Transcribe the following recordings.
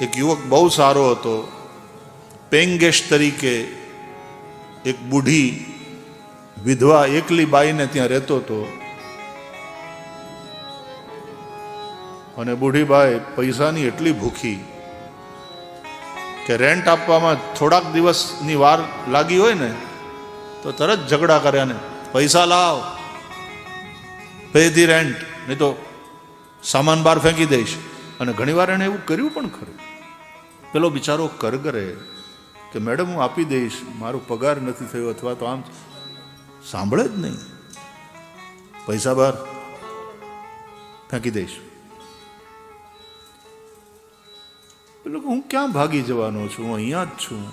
એક યુવક બહુ સારો હતો, પેંગેશ તરીકે એક બુઢી વિધવા એકલી બાઈને ત્યાં રહેતો હતો. અને બુઢીબાઈ પૈસાની એટલી ભૂખી કે રેન્ટ આપવામાં થોડાક દિવસની વાર લાગી હોય ને, તો તરત ઝઘડા કર્યા ને, પૈસા લાવ પે ધી રેન્ટ નહીં તો સામાન બહાર ફેંકી દઈશ. અને ઘણીવાર એણે એવું કર્યું પણ ખરું. પેલો બિચારો કર કરે કે મેડમ, હું આપી દઈશ. મારો પગાર નથી થયો અથવા તો આમ સાંભળે જ નહીં. પૈસા બહાર ફેંકી દઈશ. પેલું હું ક્યાં ભાગી જવાનો છું? હું અહીંયા જ છું.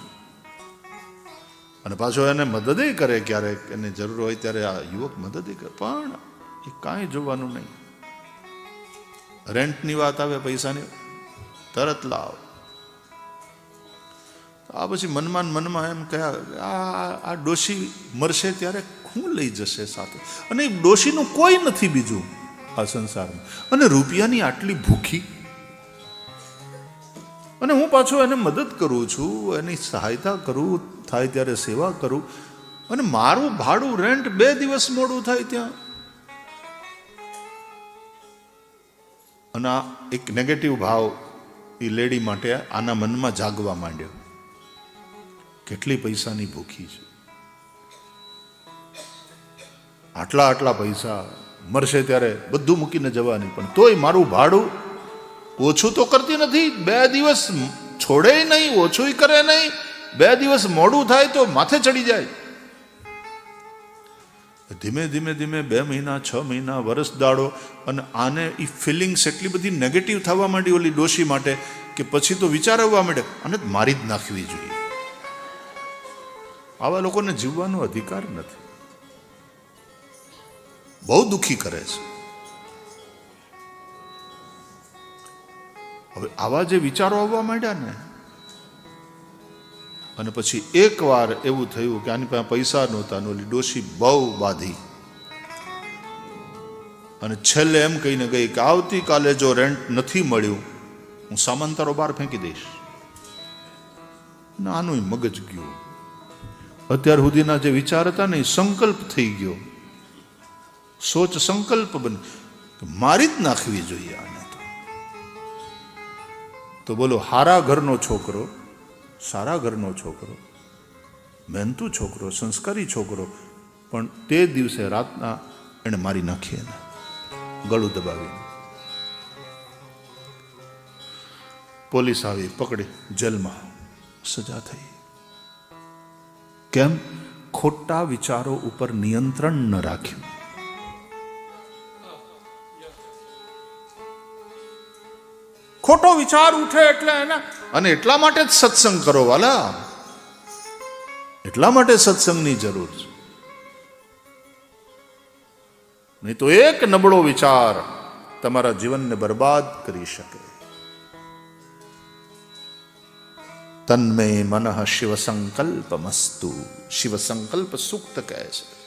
અને પાછો એને મદદે કરે ક્યારેક. એને જરૂર હોય ત્યારે આ યુવક મદદે કરે. પણ એ કાંઈ જોવાનું નહીં. રેન્ટની વાત આવે પૈસાની. તરત લાવ. આ પછી મનમાં મનમાં એમ કહ્યા, આ આ ડોશી મરશે ત્યારે શું લઈ જશે સાથે. અને એ ડોશીનું કોઈ નથી બીજું આ સંસારમાં. અને રૂપિયાની આટલી ભૂખી. અને હું પાછો એને મદદ કરું છું, એની સહાયતા કરું, થાય ત્યારે સેવા કરું. અને મારું ભાડું રેન્ટ બે દિવસ મોડું થાય ત્યાં. અને આ એક નેગેટિવ ભાવ એ લેડી માટે આના મનમાં જાગવા માંડ્યો. કેટલી પૈસાની ભૂખી છે? આટલા આટલા પૈસા મરશે ત્યારે બધું મૂકીને જવાની. પણ તોય મારું ભાડું ઓછું તો કરતી નથી. બે દિવસ છોડે નહીં ઓછું કરે નહીં. બે દિવસ મોડું થાય તો માથે ચડી જાય. ધીમે ધીમે ધીમે બે મહિના, છ મહિના, વરસ દાડો અને આને એ ફિલિંગ્સ એટલી બધી નેગેટિવ થવા માંડી ઓલી ડોશી માટે કે પછી તો વિચારવા માંડે. અને મારી જ નાખવી જોઈએ. આવા લોકોને જીવવાનો અધિકાર નથી. બહુ દુખી કરે છે. હવે આવા જે વિચારો આવવા માંડ્યા ને, અને પછી એકવાર એવું થયું કે આની પાસે પૈસા નહોતા ઓલી ડોશી બહુ બાધી. અને છેલ્લે એમ કહીને ગઈ કે આવતીકાલે જો રેન્ટ નથી મળ્યું, હું સામાન તારો બહાર ફેંકી દઈશ. અને આનું મગજ ગયું. અત્યાર સુધીના જે વિચાર હતા ને એ સંકલ્પ થઈ ગયો. સોચ સંકલ્પ બન. મારી જ નાખવી જોઈએ આને તો. તો બોલો, હારા ઘરનો છોકરો, સારા ઘરનો છોકરો, મહેનતુ છોકરો, સંસ્કારી છોકરો, પણ તે દિવસે રાતના એણે મારી નાખી એને. ગળું દબાવીને. પોલીસ આવી, પકડી, જેલમાં સજા થઈ. કેમ? ખોટા વિચારો ઉપર નિયંત્રણ ન રાખ્યું. ખોટો વિચાર ઉઠે એટલે એને અને એટલા માટે જ સત્સંગ કરો, વાલા. એટલા માટે સત્સંગની જરૂર છે. નહીં તો એક નબળો વિચાર તમારા જીવનને બરબાદ કરી શકે. તન્મે મન શિવસંકલ્પમસ્તુ. શિવસંકલ્પ સુક્ત કહે છે.